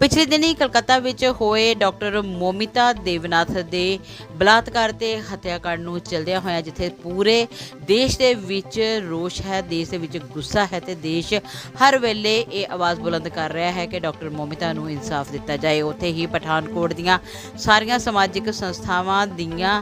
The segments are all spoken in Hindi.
ਪਿਛਲੇ ਦਿਨੀ ਕਲਕੱਤਾ ਵਿੱਚ ਹੋਏ ਡਾਕਟਰ ਮੋਮਿਤਾ ਦੇਵਨਾਥ ਦੇ ਬਲਾਤਕਾਰ ਤੇ ਹੱਤਿਆਕਾਂਡ ਨੂੰ ਚਲਦਿਆਂ ਹੋਇਆ ਜਿੱਥੇ ਪੂਰੇ ਦੇਸ਼ ਦੇ ਵਿੱਚ ਰੋਸ਼ ਹੈ, ਦੇਸ਼ ਦੇ ਵਿੱਚ ਗੁੱਸਾ ਹੈ ਤੇ ਦੇਸ਼ ਹਰ ਵੇਲੇ ਇਹ ਆਵਾਜ਼ ਬੁਲੰਦ ਕਰ ਰਿਹਾ ਹੈ ਕਿ ਡਾਕਟਰ ਮੋਮਿਤਾ ਨੂੰ ਇਨਸਾਫ ਦਿੱਤਾ ਜਾਏ। ਉੱਥੇ ਹੀ ਪਠਾਨਕੋਟ ਦੀਆਂ ਸਾਰੀਆਂ ਸਮਾਜਿਕ ਸੰਸਥਾਵਾਂ ਦੀਆਂ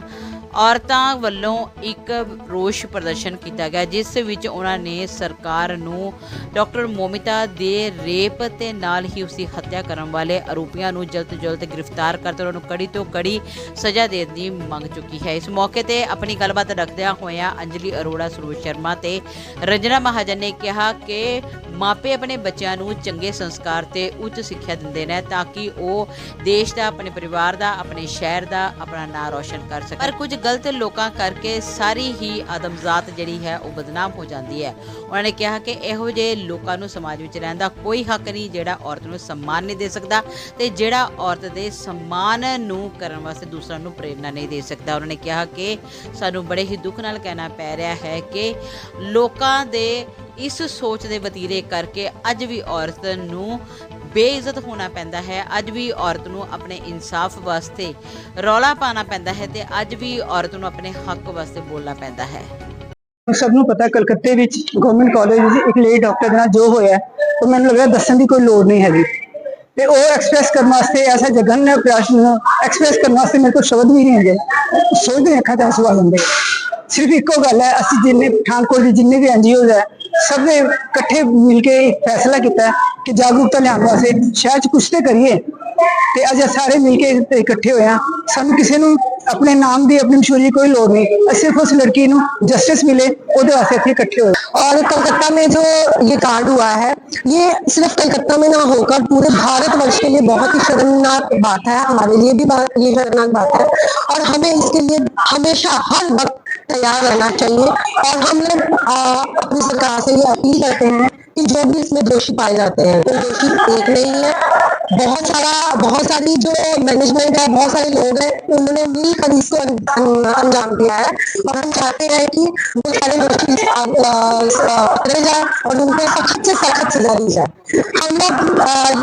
ਔਰਤਾਂ ਵੱਲੋਂ ਇੱਕ ਰੋਸ਼ ਪ੍ਰਦਰਸ਼ਨ ਕੀਤਾ ਗਿਆ, ਜਿਸ ਵਿੱਚ ਉਹਨਾਂ ਨੇ ਸਰਕਾਰ ਨੂੰ ਡਾਕਟਰ ਮੋਮਿਤਾ ਦੇ ਰੇਪ ਤੇ ਨਾਲ ਹੀ ਉਸਦੀ ਹੱਤਿਆ ਕਰਨ ਵਾਲੇ ਆਰੋਪੀਆਂ ਨੂੰ ਜਲਦ ਤੋਂ ਜਲਦ ਗ੍ਰਿਫਤਾਰ ਕਰਕੇ ਉਹਨਾਂ ਨੂੰ ਕੜੀ ਤੋਂ ਕੜੀ ਸਜ਼ਾ ਦੇਣ ਦੀ ਮੰਗ ਚੁੱਕੀ ਹੈ। ਇਸ ਮੌਕੇ ਤੇ ਆਪਣੀ ਗੱਲਬਾਤ ਰੱਖਦਿਆਂ ਹੋਇਆਂ ਅੰਜਲੀ ਅਰੋੜਾ, ਸਰੋਜ ਸ਼ਰਮਾ ਤੇ ਰੰਜਨਾ ਮਹਾਜਨ ਨੇ ਕਿਹਾ ਕਿ ਮਾਪੇ ਆਪਣੇ ਬੱਚਿਆਂ ਨੂੰ ਚੰਗੇ ਸੰਸਕਾਰ ਤੇ ਉੱਚ ਸਿੱਖਿਆ ਦਿੰਦੇ ਨੇ ਤਾਂ ਕਿ ਉਹ ਦੇਸ਼ ਦਾ, ਆਪਣੇ ਪਰਿਵਾਰ ਦਾ, ਆਪਣੇ ਸ਼ਹਿਰ ਦਾ ਆਪਣਾ ਨਾਂ ਰੌਸ਼ਨ ਕਰ ਸਕਣ। ਪਰ ਕੁਝ ਗਲਤ ਲੋਕਾਂ ਕਰਕੇ ਸਾਰੀ ਹੀ ਆਦਮਜ਼ਾਤ ਜਿਹੜੀ ਹੈ ਉਹ ਬਦਨਾਮ ਹੋ ਜਾਂਦੀ ਹੈ। ਉਹਨਾਂ ਨੇ ਕਿਹਾ ਕਿ ਇਹੋ ਜਿਹੇ ਲੋਕਾਂ ਨੂੰ ਸਮਾਜ ਵਿੱਚ ਰਹਿਣ ਦਾ ਕੋਈ ਹੱਕ ਨਹੀਂ ਜਿਹੜਾ ਔਰਤ ਨੂੰ ਸਨਮਾਨ ਨਹੀਂ ਦੇ ਸਕਦਾ ਤੇ ਜਿਹੜਾ ਔਰਤ ਦੇ ਸਨਮਾਨ ਨੂੰ ਕਰਨ ਵਾਸਤੇ ਦੂਸਰਿਆਂ ਨੂੰ ਪ੍ਰੇਰਣਾ ਨਹੀਂ ਦੇ ਸਕਦਾ। ਉਹਨਾਂ ਨੇ ਕਿਹਾ ਕਿ ਸਾਨੂੰ ਬੜੇ ਹੀ ਦੁੱਖ ਨਾਲ ਕਹਿਣਾ ਪੈ ਰਿਹਾ ਹੈ ਕਿ ਲੋਕਾਂ ਦੇ ਇਸ ਸੋਚ ਦੇ ਵਤੀਰੇ ਕਰਕੇ ਅੱਜ ਵੀ ਔਰਤ ਨੂੰ ਬੇਇੱਜ਼ਤ ਹੋਣਾ ਪੈਂਦਾ ਹੈ। ਅੱਜ ਵੀ ਔਰਤ ਨੂੰ ਆਪਣੇ ਇਨਸਾਫ ਵਾਸਤੇ ਰੌਲਾ ਪਾਣਾ ਪੈਂਦਾ ਹੈ ਤੇ ਅੱਜ ਵੀ ਔਰਤ ਨੂੰ ਆਪਣੇ ਹੱਕ ਵਾਸਤੇ ਬੋਲਣਾ ਪੈਂਦਾ ਹੈ। ਸਭ ਨੂੰ ਪਤਾ ਕਲਕੱਤੇ ਵਿੱਚ ਗਵਰਨਮੈਂਟ ਕਾਲਜ ਵਿੱਚ ਇੱਕ ਲੇਡੀ ਡਾਕਟਰ ਨਾਲ ਜੋ ਹੋਇਆ ਉਹ ਮੈਨੂੰ ਲੱਗਦਾ ਦੱਸਣ ਦੀ ਕੋਈ ਲੋੜ ਨਹੀਂ ਹੈਗੀ। ਤੇ ਉਹ ਐਕਸਪ੍ਰੈਸ ਕਰਨ ਵਾਸਤੇ ਐਸਾ ਜਗਨ ਪ੍ਰਸ਼ਨ ਐਕਸਪ੍ਰੈਸ ਕਰਨ ਵਾਸਤੇ ਮੇਰੇ ਕੋਲ ਸ਼ਬਦ ਵੀ ਨਹੀਂ ਹੈਗੇ। ਸੋਚਦੇ ਅੱਖਾਂ ਤੇ ਆਂਸੂ ਆ ਸਿਰਫ ਇੱਕੋ ਗੱਲ ਹੈ, ਅਸੀਂ ਜਿੰਨੇ ਪਠਾਨਕੋਟ ਦੇ ਜਿੰਨੇ ਵੀ ਐਨਜੀਓਜ਼ ਹੈ ਸਭ ਨੇ ਇਕੱਠੇ ਮਿਲ ਕੇ ਇੱਕ ਫੈਸਲਾ ਕੀਤਾ ਹੈ ਕਿ ਜਾਗਰੂਕਤਾ ਲਿਆਉਣ ਵਾਸਤੇ ਸ਼ਹਿਰ 'ਚ ਕੁਛ ਤੇ ਕਰੀਏ ਤੇ ਅੱਜ ਇਹ ਸਾਰੇ ਮਿਲ ਕੇ ਇੱਥੇ ਇਕੱਠੇ ਹੋਏ ਹਾਂ ਸਾਨੂੰ ਕਿਸੇ ਨੂੰ ਆਪਣੇ ਨਾਮ ਦੀ ਆਪਣੀ ਮਸ਼ਹੂਰੀ ਦੀ ਕੋਈ ਲੋੜ ਨਹੀਂ ਅਸੀਂ ਸਿਰਫ ਉਸ ਲੜਕੀ ਨੂੰ ਜਸਟਿਸ ਮਿਲੇ ਉਹਦੇ ਵਾਸਤੇ ਇੱਥੇ ਇਕੱਠੇ ਹੋਏ और कलकत्ता में जो ये कांड हुआ है ये सिर्फ कलकत्ता में ना होकर पूरे भारतवर्ष के लिए बहुत ही शर्मनाक बात है हमारे लिए भी बात ये शर्मनाक बात है और हमें इसके लिए हमेशा हर वक्त तैयार रहना चाहिए। और हम लोग अपनी सरकार से ये अपील करते हैं कि जो भी इसमें दोषी पाए जाते हैं, कोई दोषी एक नहीं है। बहुत सारा, बहुत सारी जो मैनेजमेंट है, बहुत सारे लोग हैं, उन्होंने मिलकर इसको अंजाम दिया है। और हम चाहते हैं कि वो सारे दोषी पकड़े जाए और उनको सख्त से सख्त सजा दी जाए। हम लोग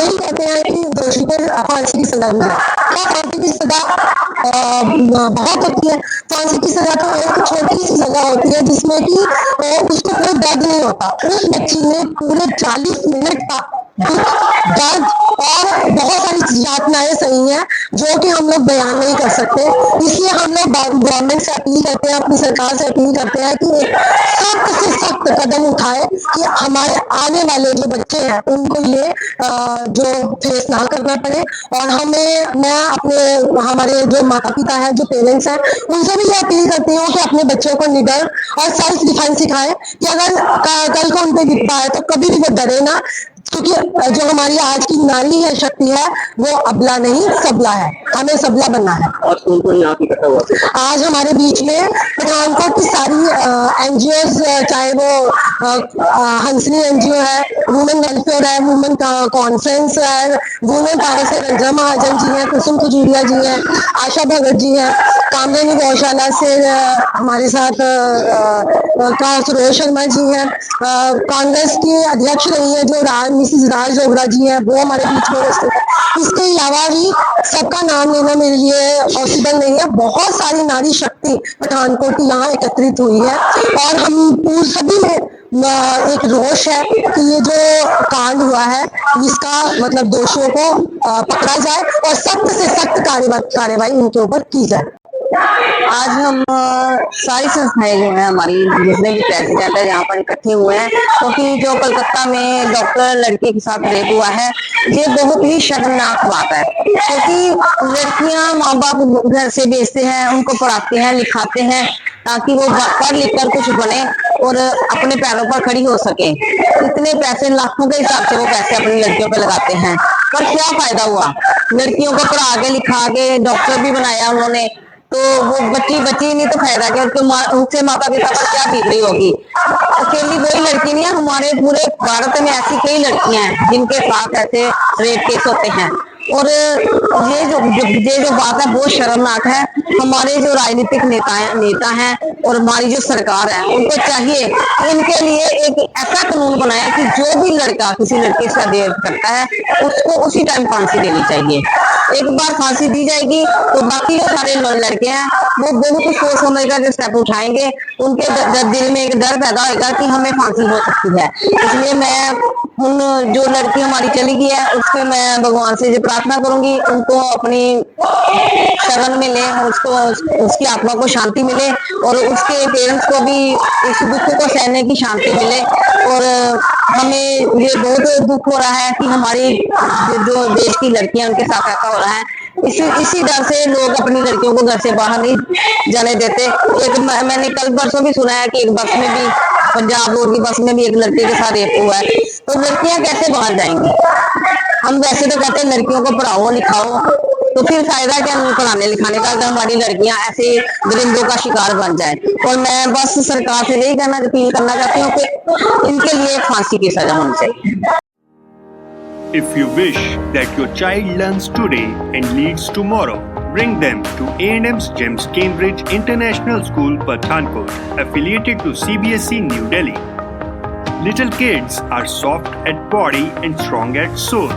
यही कहते हैं कि दोषी को फांसी की सजा दी जाए। फांसी की सजा बहुत होती है। फांसी की सजा तो एक छोटी सी सजा होती है, जिसमें कि उसको कोई दर्द नहीं होता। उस बच्ची ने पूरे चालीस मिनट का दर्द और बहुत सारी यातनाएँ सही हैं, जो कि हम लोग बयान नहीं कर सकते। इसलिए हम लोग गवर्नमेंट से अपील करते हैं, अपनी सरकार से अपील करते हैं कि सख्त से सख्त कदम उठाए कि हमारे आने वाले जो बच्चे हैं, उनको ये जो फेस ना करना पड़े। और हमें, मैं अपने, हमारे जो माता पिता हैं, जो पेरेंट्स हैं, उनसे भी ये अपील करती हूँ कि अपने बच्चों को निडर और सेल्फ डिफेंस सिखाएँ कि अगर कल को उन पे गिरता है तो कभी भी वो डरे ना। क्योंकि जो हमारी आज की नारी है शक्ति है वो अबला नहीं सबला है। हमें सबला बनना है। आज हमारे बीच में पठानकोट की सारी एनजीओ चाहे वो हंसनी एनजीओ है वुमेन वेलफेयर है वुमेन कॉन्फ्रेंस है वुमेन पावर से रंजना महाजन जी हैं, कुसुम खजूरिया जी हैं, आशा भगत जी हैं कामधेनु गौशाला से हमारे साथ सुरेश शर्मा जी हैं कांग्रेस की अध्यक्ष रही है जो राज मिसिस राज डोगरा जी हैं, वो हमारे बीच में उपस्थित है। इसके अलावा भी सबका नाम लेना मेरे लिए पॉसिबल नहीं है। बहुत सारी नारी शक्ति पठानकोट यहाँ एकत्रित हुई है और हम पूरे सभी में एक रोष है कि ये जो कांड हुआ है, इसका मतलब दोषियों को पकड़ा जाए और सख्त से सख्त कार्यवाही उनके ऊपर की जाए। आज हम सारी संस्थाएँ जो है, हमारी जितने भी प्रेसिडेंट है यहाँ पर इकट्ठे हुए हैं, क्योंकि तो जो कलकत्ता में डॉक्टर लड़के के साथ रेप हुआ है, ये बहुत ही शर्मनाक बात है। क्योंकि तो लड़कियाँ माँ बाप घर से भेजते हैं, उनको पढ़ाते हैं, लिखाते हैं, ताकि वो पढ़ लिख कर कुछ बने। और अपने पैरों पर खड़ी हो सके। इतने पैसे लाखों के हिसाब से वो पैसे अपनी लड़कियों पे लगाते हैं। पर क्या फ़ायदा हुआ? लड़कियों को पढ़ा के लिखा के डॉक्टर भी बनाया उन्होंने। तो वो बच्ची बच्ची नहीं तो फ़ायदा क्या? उसके माँ उससे माता पिता पर क्या बीत रही होगी? अकेली कोई लड़की नहीं है, हमारे पूरे भारत में ऐसी कई लड़कियाँ हैं जिनके साथ ऐसे रेप केस होते हैं। और ये जो, ये जो बात है बहुत शर्मनाक है। हमारे जो राजनीतिक नेता है, नेता हैं और हमारी जो सरकार है उनको चाहिए उनके लिए एक ऐसा कानून बनाया कि जो भी लड़का किसी लड़की से देर करता है उसको उसी टाइम फांसी देनी चाहिए। एक बार फांसी दी जाएगी तो बाकी जो सारे लड़के हैं, वो बहुत सोच समझ कर स्टेप उठाएँगे। उनके दिल में एक डर पैदा होगा कि हमें फांसी हो सकती है। इसलिए मैं उन जो लड़की हमारी चली गई है, उसमें मैं भगवान से प्रार्थना करूँगी, उनको अपनी शरण मिले, उसको, उसकी आत्मा को शांति मिले और उसके पेरेंट्स को भी, इस दुख को सहने की शांति मिले। और हमें ये बहुत दुख हो रहा है कि हमारी जो देश की लड़कियाँ उनके साथ ऐसा हो रहा है। इसी इसी डर से लोग अपनी लड़कियों को घर से बाहर नहीं जाने देते। एक मैंने कल परसों भी सुना है कि एक बस में भी, पंजाब रोड की बस में भी एक लड़के के साथ रेप हुआ है। तो लड़कियाँ कैसे बाहर जाएँगी? हम वैसे तो कहते हैं, लड़कियों को पढ़ाओ, लिखाओ। तो फिर फ़ायदा क्या पढ़ाने लिखाने का अगर हमारी लड़कियाँ ऐसे दरिंदों का शिकार बन जाए और मैं बस सरकार से यही कहना अपील करना चाहती हूँ कि इनके लिए फांसी की सजा होनी चाहिए If you wish that your child learns today and leads tomorrow, bring them to A&M's Gems Cambridge International School, Pathankot, affiliated to CBSE E, New Delhi. Little kids are soft at body and strong at soul.